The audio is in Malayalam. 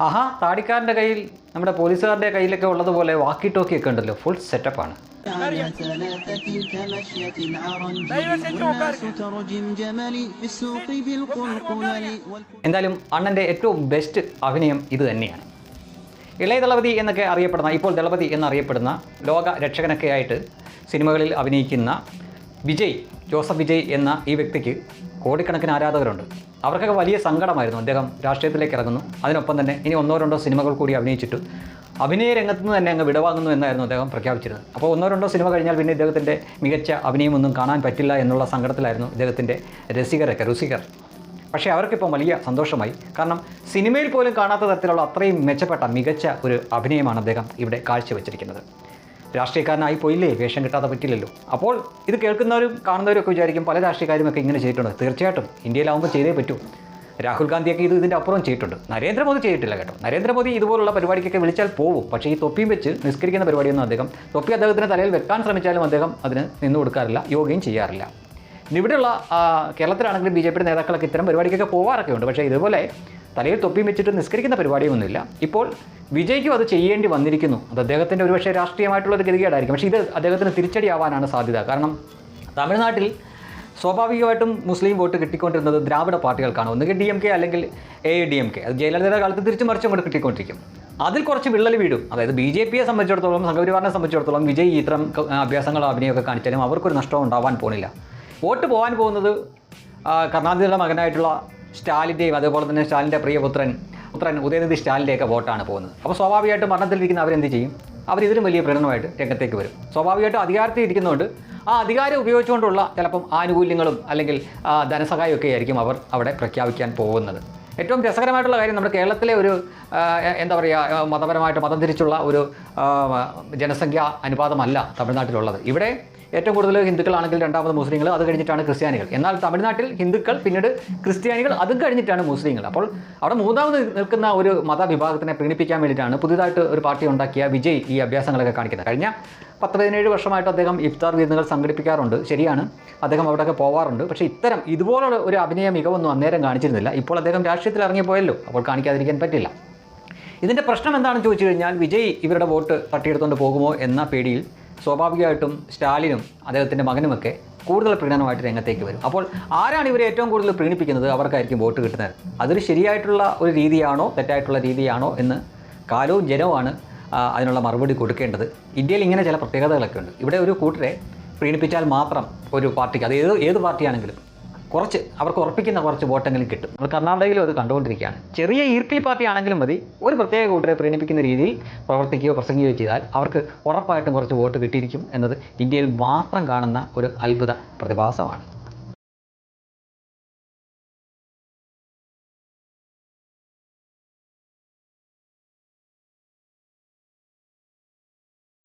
ആഹാ താടിക്കാരൻ്റെ കയ്യിൽ നമ്മുടെ പോലീസുകാരുടെ കയ്യിലൊക്കെ ഉള്ളതുപോലെ വാക്കി ടോക്കി ഒക്കെ ഉണ്ടല്ലോ ഫുൾ സെറ്റപ്പാണ് على ثلاثة كمشية عرنج دايما سنتو والناس وكارك. ترجم جملي في السوق بالقلقلل എന്തായാലും അണ്ണൻ്റെ ഏറ്റവും ബെസ്റ്റ് അഭിനയം ഇത് തന്നെയാണ് ഇളയ ദളപതി എന്നൊക്കെ അറിയപ്പെടുന്ന ഇപ്പോൾ ദളപതി എന്നറിയപ്പെടുന്ന ലോക രക്ഷകനൊക്കെ ആയിട്ട് സിനിമകളിൽ അഭിനയിക്കുന്ന വിജയ് ജോസഫ് വിജയ് എന്ന ഈ വ്യക്തിക്ക് കോടിക്കണക്കിന് ആരാധകരുണ്ട് അവർക്കൊക്കെ വലിയ സങ്കടമായിരുന്നു അദ്ദേഹം രാഷ്ട്രീയത്തിലേക്ക് ഇറങ്ങുന്നു. അതിനൊപ്പം തന്നെ ഇനി ഒന്നോ രണ്ടോ സിനിമകൾ കൂടി അഭിനയിച്ചിട്ട് അഭിനയ രംഗത്ത് നിന്ന് തന്നെ അങ്ങ് വിടവാങ്ങുന്നു എന്നായിരുന്നു അദ്ദേഹം പ്രഖ്യാപിച്ചിരുന്നത്. അപ്പോൾ ഒന്നോ രണ്ടോ സിനിമ കഴിഞ്ഞാൽ പിന്നെ ഇദ്ദേഹത്തിന്റെ മികച്ച അഭിനയമൊന്നും കാണാൻ പറ്റില്ല എന്നുള്ള സങ്കടത്തിലായിരുന്നു ഇദ്ദേഹത്തിന്റെ രസികരൊക്കെ രുസികർ. പക്ഷേ അവർക്കിപ്പം വലിയ സന്തോഷമായി. കാരണം സിനിമയിൽ പോലും കാണാത്ത തരത്തിലുള്ള അത്രയും മെച്ചപ്പെട്ട മികച്ച ഒരു അഭിനയമാണ് അദ്ദേഹം ഇവിടെ കാഴ്ചവെച്ചിരിക്കുന്നത്. രാഷ്ട്രീയക്കാരനായി പോയില്ലേ? വേഷം കിട്ടാതെ പറ്റില്ലല്ലോ. അപ്പോൾ ഇത് കേൾക്കുന്നവരും കാണുന്നവരും ഒക്കെ വിചാരിക്കും പല രാഷ്ട്രീയക്കാരും ഒക്കെ ഇങ്ങനെ ചെയ്തിട്ടുണ്ട്. തീർച്ചയായിട്ടും ഇന്ത്യയിലാവുമ്പോൾ ചെയ്തേ പറ്റൂ. രാഹുൽ ഗാന്ധിയൊക്കെ ഇത് ഇതിന്റെ അപ്പുറം ചെയ്തിട്ടുണ്ട്. നരേന്ദ്രമോദി ചെയ്തിട്ടില്ല കേട്ടോ. നരേന്ദ്രമോദി ഇതുപോലുള്ള പരിപാടിക്കൊക്കെ വിളിച്ചാൽ പോകും പക്ഷേ ഈ തൊപ്പിയും വെച്ച് നിസ്കരിക്കുന്ന പരിപാടിയൊന്നും അദ്ദേഹം തൊപ്പി അദ്ദേഹത്തിന്റെ തലയിൽ വെക്കാൻ ശ്രമിച്ചാലും അദ്ദേഹം അതിന് നിന്നു കൊടുക്കാറില്ല യോഗയും ചെയ്യാറില്ല. ഇവിടെയുള്ള കേരളത്തിലാണെങ്കിലും ബി ജെ പിയുടെ നേതാക്കളൊക്കെ ഇത്തരം പരിപാടിക്കൊക്കെ പോകാറൊക്കെ ഉണ്ട് പക്ഷേ ഇതുപോലെ തലയിൽ തൊപ്പി വെച്ചിട്ട് നിസ്കരിക്കുന്ന പരിപാടിയൊന്നുമില്ല. ഇപ്പോൾ വിജയ്ക്കും അത് ചെയ്യേണ്ടി വന്നിരിക്കുന്നു. അത് അദ്ദേഹത്തിന്റെ ഒരുപക്ഷെ രാഷ്ട്രീയമായിട്ടുള്ളത് ഗതികേടായിരിക്കും. പക്ഷേ ഇത് അദ്ദേഹത്തിന് തിരിച്ചടിയാവാനാണ് സാധ്യത. കാരണം തമിഴ്നാട്ടിൽ സ്വാഭാവികമായിട്ടും മുസ്ലിം വോട്ട് കിട്ടിക്കൊണ്ടിരുന്നത് ദ്രാവിഡ പാർട്ടികൾക്കാണ്. ഒന്നുകിൽ ഡി എം കെ അല്ലെങ്കിൽ എ ഡി എം കെ അത് ജയലളിതയുടെ കാലത്ത് തിരിച്ചു മറിച്ചും കൊണ്ട് കിട്ടിക്കൊണ്ടിരിക്കും. അതിൽ കുറച്ച് വിള്ളൽ വീടും അതായത് ബി ജെ പിയെ സംബന്ധിച്ചിടത്തോളം സംഘപരിവാറിനെ സംബന്ധിച്ചിടത്തോളം വിജയ് ഇത്തരം അഭ്യാസങ്ങളോ അഭിനയമൊക്കെ കാണിച്ചാലും അവർക്കൊരു നഷ്ടം ഉണ്ടാവാൻ പോകുന്നില്ല വോട്ട് പോകാൻ പോകുന്നത് കർണാടകയുടെ മകനായിട്ടുള്ള സ്റ്റാലിന്റെയും അതുപോലെ തന്നെ സ്റ്റാലിന്റെ പ്രിയപുത്രൻ പുത്രൻ ഉദയനിധി സ്റ്റാലിന്റെയൊക്കെ വോട്ടാണ് പോകുന്നത്. അപ്പോൾ സ്വാഭാവികമായിട്ടും മരണത്തിലിരിക്കുന്ന അവരെന്ത് ചെയ്യും? അവർ ഇതിലും വലിയ പ്രകടനമായിട്ട് രംഗത്തേക്ക് വരും. സ്വാഭാവികമായിട്ടും അധികാരത്തിൽ ഇരിക്കുന്നതുകൊണ്ട് ആ അധികാരം ഉപയോഗിച്ചുകൊണ്ടുള്ള ചിലപ്പം ആനുകൂല്യങ്ങളും അല്ലെങ്കിൽ ധനസഹായം ധനസഹായമൊക്കെ ആയിരിക്കും അവർ അവിടെ പ്രഖ്യാപിക്കാൻ പോകുന്നത്. ഏറ്റവും രസകരമായിട്ടുള്ള കാര്യം നമ്മുടെ കേരളത്തിലെ ഒരു എന്താ പറയുക മതപരമായിട്ട് മതം തിരിച്ചുള്ള ഒരു ജനസംഖ്യ അനുപാതമല്ല തമിഴ്നാട്ടിലുള്ളത്. ഇവിടെ ഏറ്റവും കൂടുതൽ ഹിന്ദുക്കളാണെങ്കിൽ രണ്ടാമത് മുസ്ലിങ്ങൾ അത് കഴിഞ്ഞിട്ടാണ് ക്രിസ്ത്യാനികൾ. എന്നാൽ തമിഴ്നാട്ടിൽ ഹിന്ദുക്കൾ പിന്നീട് ക്രിസ്ത്യാനികൾ അത് കഴിഞ്ഞിട്ടാണ് മുസ്ലിങ്ങൾ. അപ്പോൾ അവിടെ മൂന്നാമത് നിൽക്കുന്ന ഒരു മതവിഭാഗത്തിനെ പ്രീണിപ്പിക്കാൻ വേണ്ടിയിട്ടാണ് പുതിയതായിട്ട് ഒരു പാർട്ടി ഉണ്ടാക്കിയ വിജയ് ഈ അഭ്യാസങ്ങളൊക്കെ കാണിക്കുന്നത്. കഴിഞ്ഞ പത്ത് പതിനേഴ് വർഷമായിട്ട് അദ്ദേഹം ഇഫ്താർ വിരുന്നുകൾ സംഘടിപ്പിക്കാറുണ്ട്. ശരിയാണ്. അദ്ദേഹം അവിടെയൊക്കെ പോവാറുണ്ട്. പക്ഷേ ഇത്തരം ഇതുപോലുള്ള ഒരു അഭിനയ മികവൊന്നും അന്നേരം കാണിച്ചിരുന്നില്ല. ഇപ്പോൾ അദ്ദേഹം രാഷ്ട്രീയത്തിൽ ഇറങ്ങിപ്പോയല്ലോ. അപ്പോൾ കാണിക്കാതിരിക്കാൻ പറ്റില്ല. ഇതിന്റെ പ്രശ്നം എന്താണെന്ന് ചോദിച്ചു കഴിഞ്ഞാൽ വിജയ് ഇവരുടെ വോട്ട് തട്ടിയെടുത്തുകൊണ്ട് പോകുമോ എന്ന പേടിയിൽ സ്വാഭാവികമായിട്ടും സ്റ്റാലിനും അദ്ദേഹത്തിന്റെ മകനുമൊക്കെ കൂടുതൽ പ്രീണനമായിട്ട് രംഗത്തേക്ക് വരും. അപ്പോൾ ആരാണ് ഇവരെ ഏറ്റവും കൂടുതൽ പ്രീണിപ്പിക്കുന്നത്? അവർക്കായിരിക്കും വോട്ട് കിട്ടുന്നത്. അതൊരു ശരിയായിട്ടുള്ള ഒരു രീതിയാണോ തെറ്റായിട്ടുള്ള രീതിയാണോ എന്ന് കാലവും ജനവുമാണ് അതിനുള്ള മറുപടി കൊടുക്കേണ്ടത്. ഇന്ത്യയിൽ ഇങ്ങനെ ചില പ്രത്യേകതകളൊക്കെ ഉണ്ട്. ഇവിടെ ഒരു കൂട്ടരെ പ്രീണിപ്പിച്ചാൽ മാത്രം ഒരു പാർട്ടിക്ക് അത് ഏത് ഏത് പാർട്ടിയാണെങ്കിലും കുറച്ച് അവർക്ക് ഉറപ്പിക്കുന്ന കുറച്ച് വോട്ടെങ്കിലും കിട്ടും. നമ്മൾ കർണാടകയിലും അത് കണ്ടുകൊണ്ടിരിക്കുകയാണ്. ചെറിയ ഈർക്കിൽ പാർട്ടി ആണെങ്കിലും മതി. ഒരു പ്രത്യേക കൂട്ടരെ പ്രീണിപ്പിക്കുന്ന രീതിയിൽ പ്രവർത്തിക്കുകയോ പ്രസംഗിക്കുകയോ ചെയ്താൽ അവർക്ക് ഉറപ്പായിട്ടും കുറച്ച് വോട്ട് കിട്ടിയിരിക്കും എന്നത് ഇന്ത്യയിൽ മാത്രം കാണുന്ന ഒരു അത്ഭുത പ്രതിഭാസമാണ്.